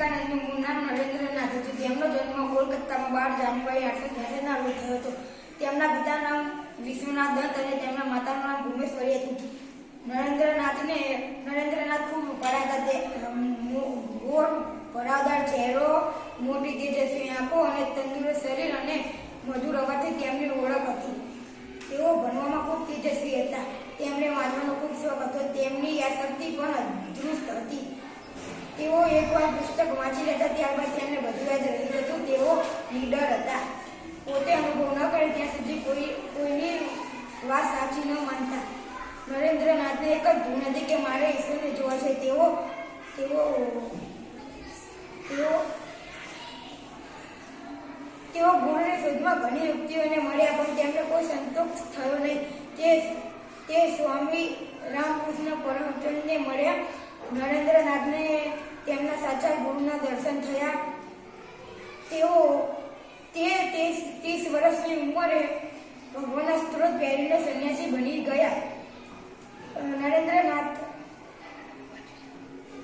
વિવેકાનંદનું મૂળ નરેન્દ્રનાથ હતું. તેમનો જન્મ કોલકાતામાં બાર જાન્યુઆરી આઠસો ત્યાસીના રોજ થયો હતો. તેમના પિતાનું નામ વિશ્વનાથ દત્ત અને તેમના માતાનું નામ ભૂમેશ્વરી હતું. નરેન્દ્રનાથને, નરેન્દ્રનાથ ખૂબ પરાગત ભરાવદાર ચહેરો, મોટી તેજસ્વી આંખો અને તંદુરસ્ત શરીર અને મધુર અવાજથી તેમની ઓળખ હતી. તેઓ ભણવામાં ખૂબ તેજસ્વી હતા. તેમને વાંચવાનો ખૂબ શોખ હતો. તેમની યાદશક્તિ પણ હતી. તેઓ એકવાર પુસ્તક વાંચી લેતા ત્યારબાદ તેમને બધું યાદ રહી જતું. તેઓ લીડર હતા. પોતે અનુભવ ન કરે ત્યાં સુધી કોઈ, કોઈની વાત સાચી ન માનતા. નરેન્દ્રનાથને એક જ ધૂન હતી કે મારે ઈશ્વરને જોવા છે. તેઓ તેઓ તેઓ તેઓ ગુરુની શોધમાં ઘણી યુક્તિઓને મળ્યા, પણ તેમને કોઈ સંતોષ થયો નહીં. તે તે સ્વામી રામકૃષ્ણ પરમચંદને મળ્યા. નરેન્દ્રનાથને તેમના સાચા ગુરુના દર્શન થયા. તેઓ તે ત્રીસ વર્ષની ઉંમરે